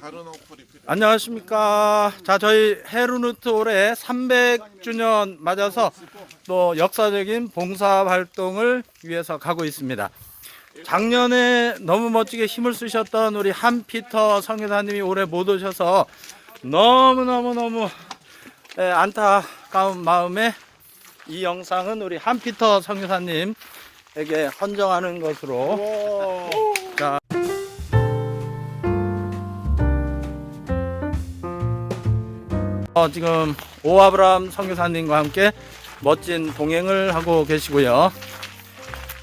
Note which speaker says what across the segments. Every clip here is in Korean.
Speaker 1: 다른 어플이 필요.
Speaker 2: 안녕하십니까. 자, 저희 헤르누트 올해 300주년 맞아서 또 역사적인 봉사 활동을 위해서 가고 있습니다. 작년에 너무 멋지게 힘을 쓰셨던 우리 한피터 성교사님이 올해 못 오셔서 너무너무너무 예, 안타까운 마음에 이 영상은 우리 한피터 성교사님에게 헌정하는 것으로 자, 어, 지금 오아브람 선교사님과 함께 멋진 동행을 하고 계시고요.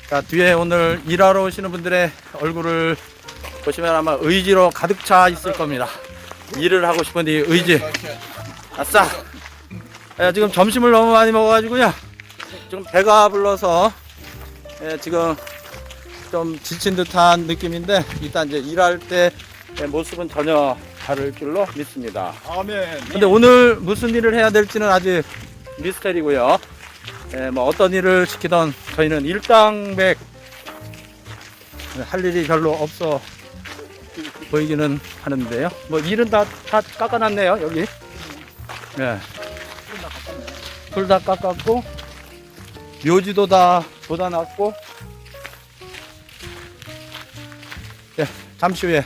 Speaker 2: 자, 뒤에 오늘 일하러 오시는 분들의 얼굴을 보시면 아마 의지로 가득 차 있을 겁니다. 일을 하고 싶은 이 의지. 아싸! 예, 지금 점심을 너무 많이 먹어가지고요. 지금 배가 불러서 예, 지금 좀 지친 듯한 느낌인데 일단 이제 일할 때 모습은 전혀 다를 줄로 믿습니다.
Speaker 1: 아멘.
Speaker 2: 근데 오늘 무슨 일을 해야 될지는 아직 미스터리고요. 예, 뭐 어떤 일을 시키던 저희는 일당백 할 일이 별로 없어 보이기는 하는데요. 뭐 일은 다, 다 깎아놨네요, 여기. 예. 불다 깎았고, 묘지도 다 돋아놨고, 예, 잠시 후에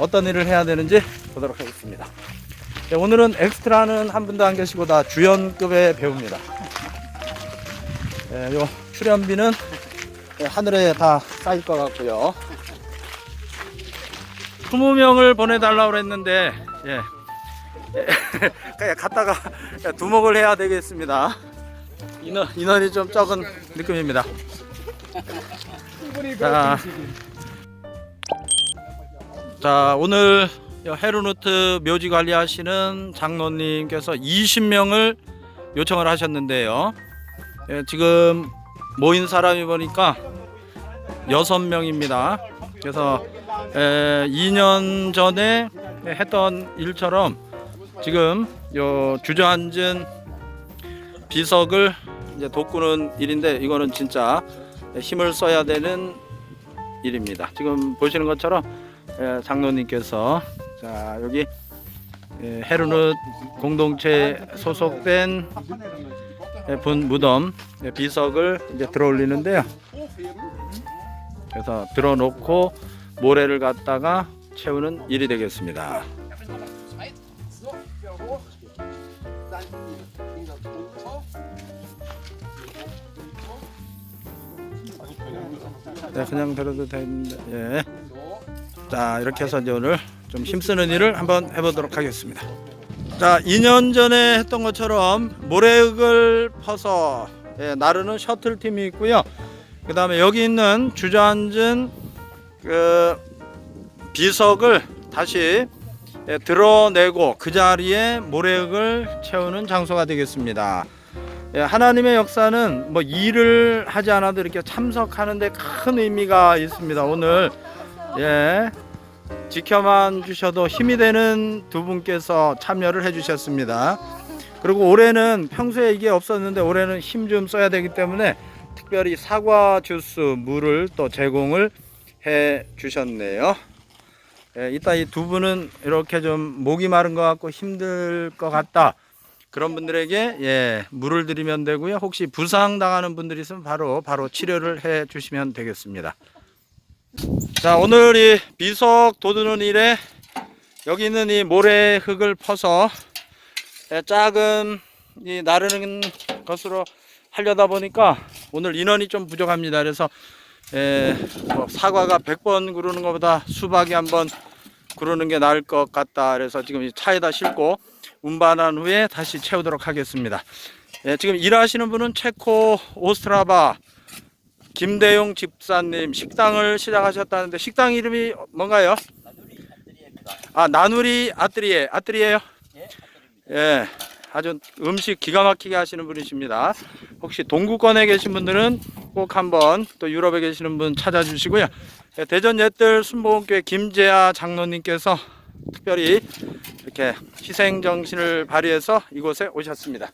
Speaker 2: 어떤 일을 해야 되는지 보도록 하겠습니다. 네, 오늘은 엑스트라는 한 분도 안 계시고 다 주연급의 배우입니다. 네, 요 출연비는 네, 하늘에 다 쌓일 것 같고요. 20명을 보내달라고 그랬는데, 예. 예, 그냥 갔다가 두목을 해야 되겠습니다. 인원, 인원이 좀 적은 느낌입니다. 자, 자 오늘 헤르누트 묘지 관리하시는 장로님께서 20명을 요청을 하셨는데요. 예, 지금 모인 사람이 보니까 6명입니다. 그래서 에, 2년 전에 했던 일처럼 지금 요 주저앉은 비석을 이제 돋구는 일인데 이거는 진짜 힘을 써야 되는 일입니다. 지금 보시는 것처럼 예, 장로님께서 자 여기 예, 헤르누 공동체 소속된 예, 분 무덤 예, 비석을 이제 들어올리는데요. 그래서 들어놓고 모래를 갖다가 채우는 일이 되겠습니다. 네, 그냥 들어도 되는데 예. 자 이렇게 해서 이제 오늘 좀 힘쓰는 일을 한번 해보도록 하겠습니다. 자 2년 전에 했던 것처럼 모래흙을 퍼서 예, 나르는 셔틀 팀이 있고요. 그 다음에 여기 있는 주저앉은 그 비석을 다시 예, 드러내고 그 자리에 모래흙을 채우는 장소가 되겠습니다. 예, 하나님의 역사는 뭐 일을 하지 않아도 이렇게 참석하는데 큰 의미가 있습니다. 오늘 예 지켜만 주셔도 힘이 되는 두 분께서 참여를 해주셨습니다. 그리고 올해는 평소에 이게 없었는데 올해는 힘 좀 써야 되기 때문에 특별히 사과 주스 물을 또 제공을 해 주셨네요. 예, 이따 이 두 분은 이렇게 좀 목이 마른 것 같고 힘들 것 같다. 그런 분들에게 예, 물을 드리면 되고요. 혹시 부상 당하는 분들이 있으면 바로 바로 치료를 해 주시면 되겠습니다. 자, 오늘 이 비석 돋우는 일에 여기 있는 이 모래 흙을 퍼서 예, 작은 이 나르는 것으로 하려다 보니까 오늘 인원이 좀 부족합니다. 그래서 예, 뭐 사과가 100번 구르는 것보다 수박이 한번 구르는 게 나을 것 같다. 그래서 지금 이 차에다 싣고 운반한 후에 다시 채우도록 하겠습니다. 예, 지금 일하시는 분은 체코 오스트라바 김대용 집사님 식당을 시작하셨다는데 식당 이름이 뭔가요? 아 나누리 아뜨리에 아뜨리에요? 예, 아주 음식 기가 막히게 하시는 분이십니다. 혹시 동구권에 계신 분들은 꼭 한번 또 유럽에 계시는 분 찾아주시고요. 예, 대전 옛들 순복음교회 김재아 장로님께서 특별히 이렇게 희생 정신을 발휘해서 이곳에 오셨습니다.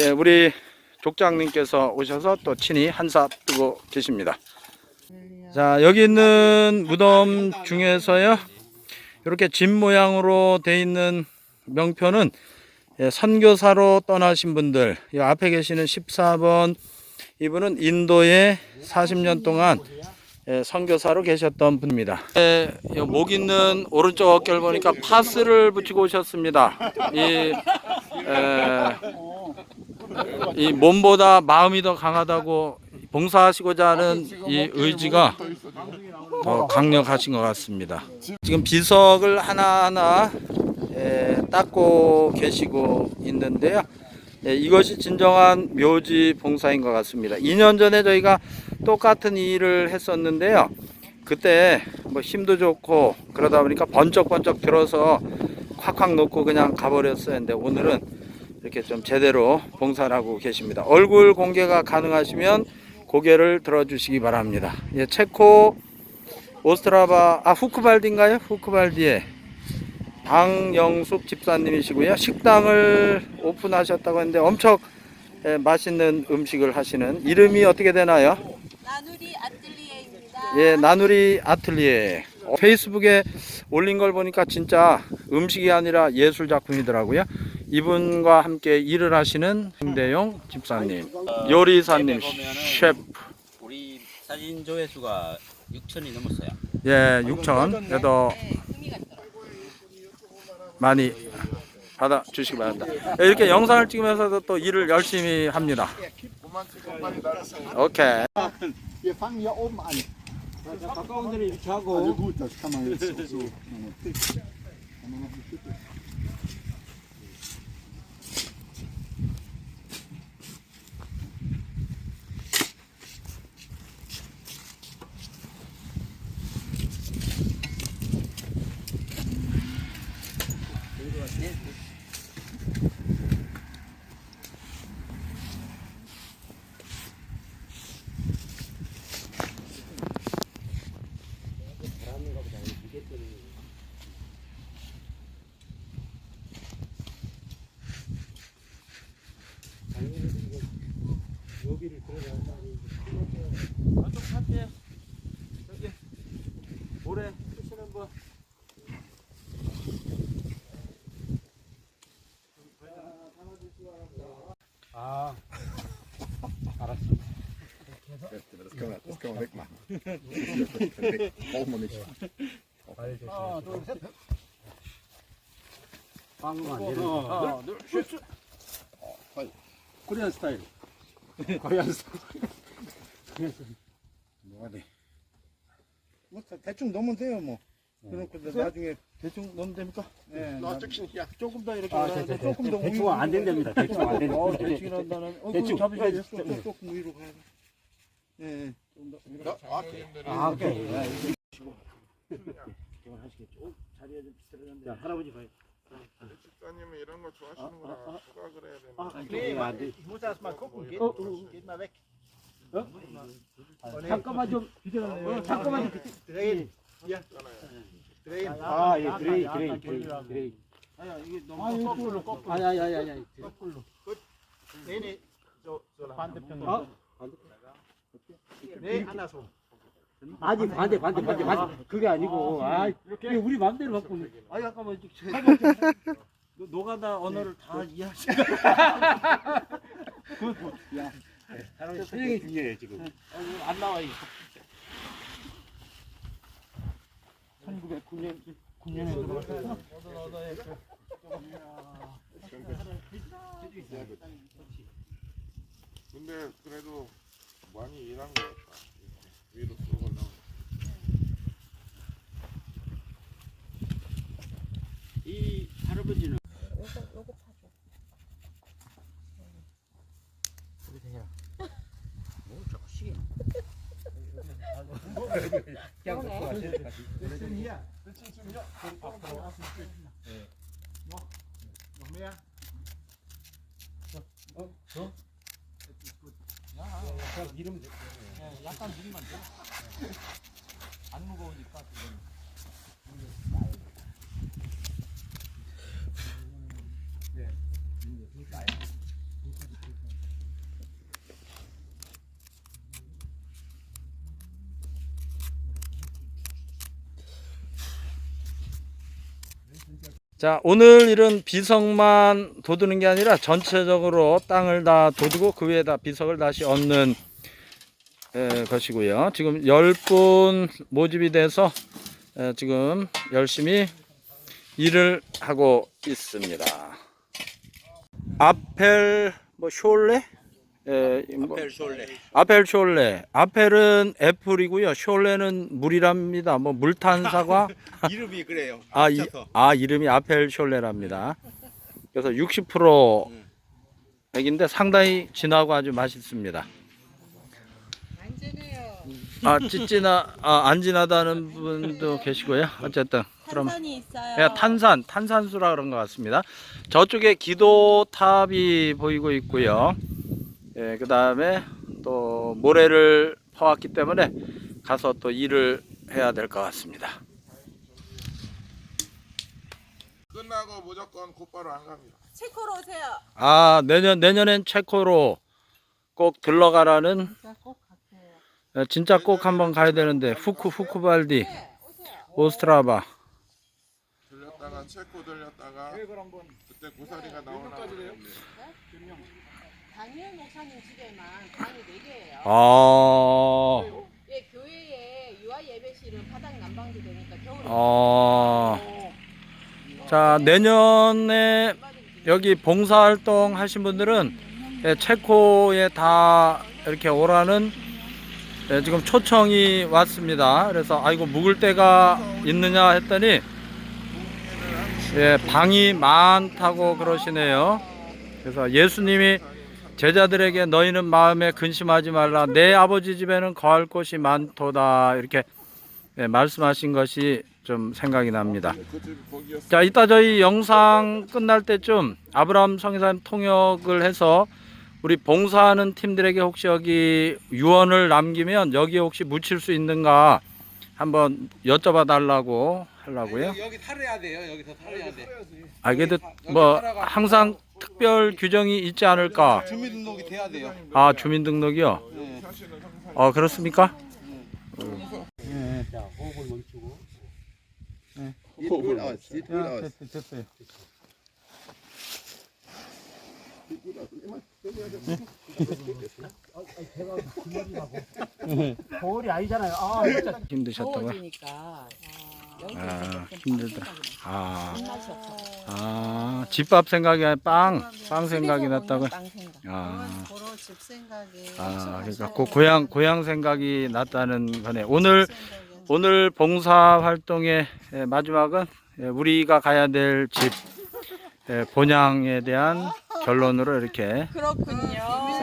Speaker 2: 예, 우리 족장님께서 오셔서 또 친히 한사 뜨고 계십니다. 자, 여기 있는 무덤 중에서요. 이렇게 집 모양으로 돼 있는 명표는 예, 선교사로 떠나신 분들, 이 앞에 계시는 14번 이분은 인도에 40년 동안 예, 선교사로 계셨던 분입니다. 예, 이목 있는 오른쪽 어깨를 보니까 파스를 붙이고 오셨습니다. 이, 에, 이 몸보다 마음이 더 강하다고 봉사하시고자 하는 이 의지가 더 강력하신 것 같습니다. 지금 비석을 하나하나 에, 닦고 계시고 있는데요. 예, 이것이 진정한 묘지 봉사인 것 같습니다. 2년 전에 저희가 똑같은 일을 했었는데요. 그때 뭐 힘도 좋고 그러다 보니까 번쩍번쩍 들어서 콱콱 놓고 그냥 가버렸어요. 근데 오늘은 이렇게 좀 제대로 봉사를 하고 계십니다. 얼굴 공개가 가능하시면 고개를 들어주시기 바랍니다. 예, 체코 오스트라바 아 후크발디인가요? 후크발디에 방영숙 집사님이시고요. 식당을 오픈하셨다고 했는데 엄청 예, 맛있는 음식을 하시는 이름이 어떻게 되나요?
Speaker 1: 나누리 아틀리에입니다.
Speaker 2: 예, 나누리 아틀리에. 어, 페이스북에 올린 걸 보니까 진짜 음식이 아니라 예술 작품이더라고요. 이분과 함께 일을 하시는 김대용 집사님, 요리사님, 셰프.
Speaker 3: 우리 사진 조회수가 6천이 넘었어요.
Speaker 2: 예, 6천. 그래도. 많이 받아 주시기 바랍니다. 예, 이렇게 영상을 찍으면서도 또 일을 열심히 합니다. 오케이.
Speaker 4: An.
Speaker 3: 가까운 데는 이렇게 하고
Speaker 4: Also gut, das kann man jetzt so. so. Kann man noch ein Stück.
Speaker 2: 저쪽 파티에 여기 모래 쓰시는 분.
Speaker 4: Das können wir, das können wir wegmachen. Weg. Brauchen wir nicht.
Speaker 2: 하나, 둘, 셋.
Speaker 3: 코리안 스타일.
Speaker 4: 뭐 대- 대충 넣으면 돼요, 뭐. 그렇고 나중에
Speaker 2: 대충 넣으면 됩니까?
Speaker 4: 네, 나
Speaker 2: 조금 더 이렇게
Speaker 3: 아, 대- 대-
Speaker 2: 조금 더
Speaker 3: 대충 안 된답니다. 대충 안 된다.
Speaker 2: 어, 대충 한다는. 어,
Speaker 3: 대충.
Speaker 2: 잡으셔야
Speaker 4: 조금,
Speaker 2: 돼.
Speaker 4: 위로 가야 돼. 예.
Speaker 3: 아, 오케이. 자, 할아버지 봐요.
Speaker 5: 집사님은 이런 거 좋아하시는구나. 누가 그래야 되나.
Speaker 3: 아, 돼.
Speaker 6: Ich muss erst mal gucken. Geht, geht mal weg.
Speaker 3: 잠깐만 좀 비켜달래요. 잠깐만 좀 비켜.
Speaker 6: Drehen. Hier. Drehen.
Speaker 3: 아, 예, 드레이, 드레이, 드레이, 드레이.
Speaker 6: Ah, 이쪽으로 거꾸로.
Speaker 3: 아, 야, 야, 야, 야.
Speaker 6: 거꾸로. Gut. Nee, nee. So, so lang.
Speaker 3: 아,
Speaker 6: Nee, andersrum.
Speaker 3: 아니 반대, 반대, 반대, 반대. 그게 아니고, 아, 이게 우리 마음대로 바꾸는. 아, 잠깐만,
Speaker 2: 노- 노가다 언어를 다 이해하시.
Speaker 3: 설명이 중요해요 지금. 안 나와 이.
Speaker 2: 1909년 9년에 들어왔어요.
Speaker 5: 근데 그래도 많이 일한 거 같다. 위로 쭉 올라가.
Speaker 3: 이 할아버지는
Speaker 6: Bisschen hier. Bisschen zu mir. Noch, noch mehr. 그냥 밀으면 돼. 약간 밀면 돼. 네. 안 무거우니까. 그거는.
Speaker 2: 자, 오늘 일은 비석만 돋우는 게 아니라 전체적으로 땅을 다 돋우고 그 위에다 비석을 다시 얹는 에, 것이고요. 지금 10분 모집이 돼서 에, 지금 열심히 일을 하고 있습니다. 아펠 뭐 숄레? 에, 뭐,
Speaker 3: 벨 숄레.
Speaker 2: 아펠 숄레. 아펠은 애플이고요. 숄레는 물이랍니다. 뭐 물탄 사과?
Speaker 3: 이름이 그래요.
Speaker 2: 아, 이,
Speaker 3: 합쳐서.
Speaker 2: 아 이름이 아펠 숄레랍니다. 그래서 60% 액인데 상당히 진하고 아주 맛있습니다.
Speaker 1: 안전해요.
Speaker 2: 아 찌찌나 아, 안 진하다는 분도 계시고요. 어쨌든 그럼
Speaker 1: 탄산이 있어요.
Speaker 2: 예, 탄산 탄산수라 그런 것 같습니다. 저쪽에 기도탑이 보이고 있고요. 예, 그 다음에 또 모래를 퍼왔기 때문에 가서 또 일을 해야 될 것 같습니다.
Speaker 5: 끝나고 무조건 곧바로 안 갑니다.
Speaker 1: 체코로 오세요.
Speaker 2: 아 내년 내년엔 체코로 꼭 들러가라는
Speaker 1: 진짜 꼭 갈게요.
Speaker 2: 예, 진짜 꼭 한번 가야 되는데 후쿠 후쿠발디
Speaker 1: 네.
Speaker 2: 오스트라바
Speaker 5: 들렸다가 체코 들렸다가 그때 고사리가 나오나
Speaker 1: 다니엘 목사님 집에만 방이 4개예요.
Speaker 2: 아,
Speaker 1: 예, 교회에 유아 예배실은 바닥 난방도 되니까 겨울에
Speaker 2: 아. 자 내년에 여기 봉사활동 하신 분들은 예, 체코에 다 이렇게 오라는 예, 지금 초청이 왔습니다. 그래서 아이고 묵을 데가 있느냐 했더니 예, 방이 많다고 그러시네요. 그래서 예수님이 제자들에게 너희는 마음에 근심하지 말라. 내 아버지 집에는 거할 곳이 많도다. 이렇게 예, 말씀하신 것이 좀 생각이 납니다. 자, 이따 저희 영상 끝날 때쯤 아브라함 성의사님 통역을 해서 우리 봉사하는 팀들에게 혹시 여기 유언을 남기면 여기에 혹시 묻힐 수 있는가 한번 여쭤봐 달라고 하려고요.
Speaker 3: 여기, 여기 살아야 돼요. 여기서 살아야 돼.
Speaker 2: 아, 그래도 뭐 항상 특별 규정이 있지 않을까?
Speaker 3: 주민등록이 돼야 돼요.
Speaker 2: 아, 주민등록이요?
Speaker 3: 네.
Speaker 5: 사실은 항상
Speaker 2: 어, 그렇습니까?
Speaker 3: 자, 호흡을 멈추고.
Speaker 5: 호흡을
Speaker 3: 아,
Speaker 2: 됐어요.
Speaker 3: 거울이 아니잖아요. 아, 진짜.
Speaker 2: 힘드셨다고요?
Speaker 1: 더워지니까
Speaker 2: 아, 아,
Speaker 1: 입맛이 없어.
Speaker 2: 아, 집밥 생각이 아니라 빵, 빵 생각이 났다고요? 아.
Speaker 1: 보러 집 생각이.
Speaker 2: 아, 그러니까 그 고향 고향 생각이 났다는 거네. 오늘 오늘 봉사 활동의 예, 마지막은 예, 우리가 가야 될집 예, 본향에 대한 결론으로 이렇게
Speaker 1: 그렇군요.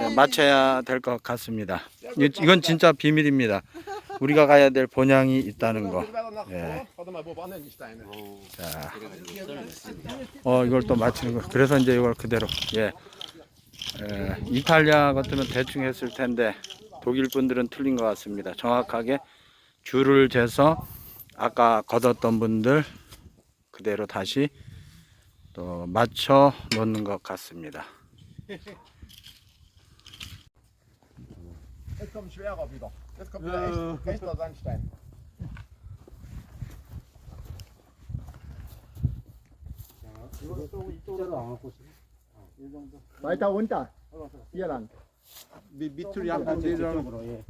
Speaker 2: 예, 마쳐야 될 것 같습니다. 이- 이건 진짜 비밀입니다. 우리가 가야 될 본향이 있다는 거. 예. 자, 어 이걸 또 맞추는 거. 그래서 이제 이걸 그대로 예. 에, 이탈리아 같으면 대충 했을 텐데 독일 분들은 틀린 것 같습니다. 정확하게 줄을 재서 아까 걷었던 분들 그대로 다시 또 맞춰 놓는 것 같습니다.
Speaker 6: Jetzt kommt wieder. Echt, echter Sandstein. Weiter runter. Hier lang.
Speaker 3: 밑, 밑으로 약간 이쪽으로, 예.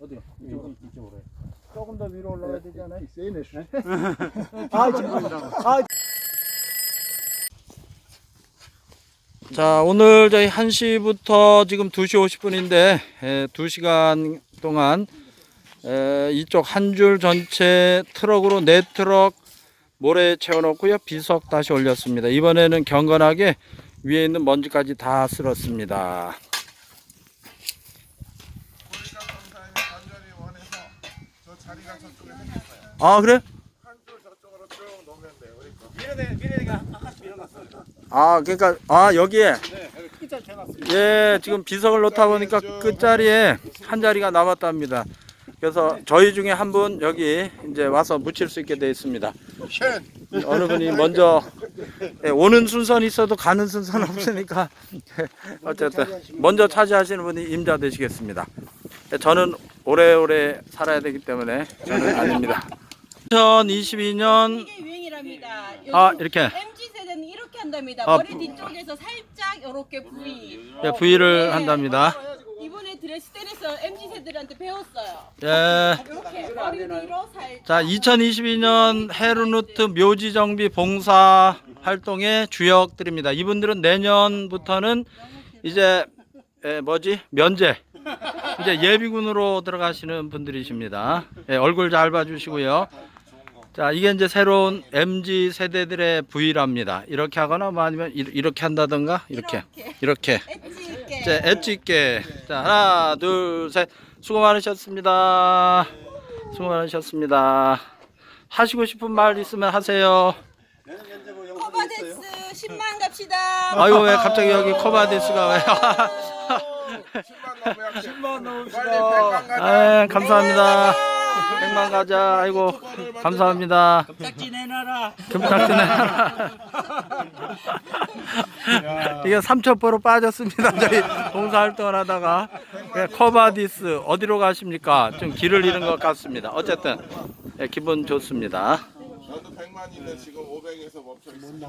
Speaker 3: 어디? 이쪽으로, 이쪽으로. 예.
Speaker 6: 조금 더 위로 올라가야 sehe nicht. 아. 아,
Speaker 2: 자, 오늘 저희 1시부터 지금 2시 50분인데, 2시간 동안 에, 이쪽 한 줄 전체 트럭으로 네 트럭 모래 채워놓고요. 비석 다시 올렸습니다. 이번에는 경건하게 위에 있는 먼지까지 다 쓸었습니다. 아, 그래?
Speaker 5: 한줄 저쪽으로 쭉 놓으면 돼요. 그러니까.
Speaker 3: 미래네, 미래가 아,
Speaker 2: 그러니까, 아, 여기에,
Speaker 3: 네, 끝자리.
Speaker 2: 예, 지금 비석을 놓다 보니까 끝자리에 한 자리가 남았답니다. 그래서 저희 중에 한 분 여기 이제 와서 묻힐 수 있게 되어 있습니다. 어느 분이 먼저 예, 오는 순서는 있어도 가는 순서는 없으니까 어쨌든 먼저 차지하시는 분이 임자 되시겠습니다. 예, 저는 오래오래 살아야 되기 때문에 저는 아닙니다. 2022년
Speaker 1: 이게 유행이랍니다.
Speaker 2: 아 이렇게
Speaker 1: 한답니다.
Speaker 2: 아,
Speaker 1: 머리
Speaker 2: 부-
Speaker 1: 뒤쪽에서 살짝 이렇게 부위.
Speaker 2: 예, V를
Speaker 1: 네.
Speaker 2: 한답니다.
Speaker 1: 이번에 드레스덴에서 MZ 세들한테 배웠어요.
Speaker 2: 예.
Speaker 1: 이렇게 머리 뒤로 살짝.
Speaker 2: 자, 2022년 헤르누트 묘지 정비 봉사 활동의 주역들입니다. 이분들은 내년부터는 이제 에, 뭐지 면제 이제 예비군으로 들어가시는 분들이십니다. 예, 얼굴 잘 봐주시고요. 자, 이게 이제 새로운 MZ 세대들의 부위랍니다. 이렇게 하거나 뭐 아니면 이- 이렇게 한다던가 이렇게 이렇게
Speaker 1: 엣지 있게.
Speaker 2: 이제 엣지 있게 자 하나 둘 셋 수고 많으셨습니다. 수고 많으셨습니다. 하시고 싶은 말 있으면 하세요.
Speaker 1: 커버데스 10만 갑시다.
Speaker 2: 아이고 왜 갑자기 여기 커바데스가 왜?
Speaker 5: 10만 넘으면 10만 빨리 100만 가자.
Speaker 2: 아 감사합니다. 백만 가자. 아이고 감사합니다.
Speaker 3: 짝지 내놔라.
Speaker 2: 금짝지네. 이게 삼천포로 빠졌습니다. 저희 봉사활동을 하다가 예, 커바디스 어디로 가십니까? 좀 길을 잃은 것 같습니다. 어쨌든 예, 기분 좋습니다.
Speaker 5: 저도 100만인데 지금 500에서 멈춰 있습니다.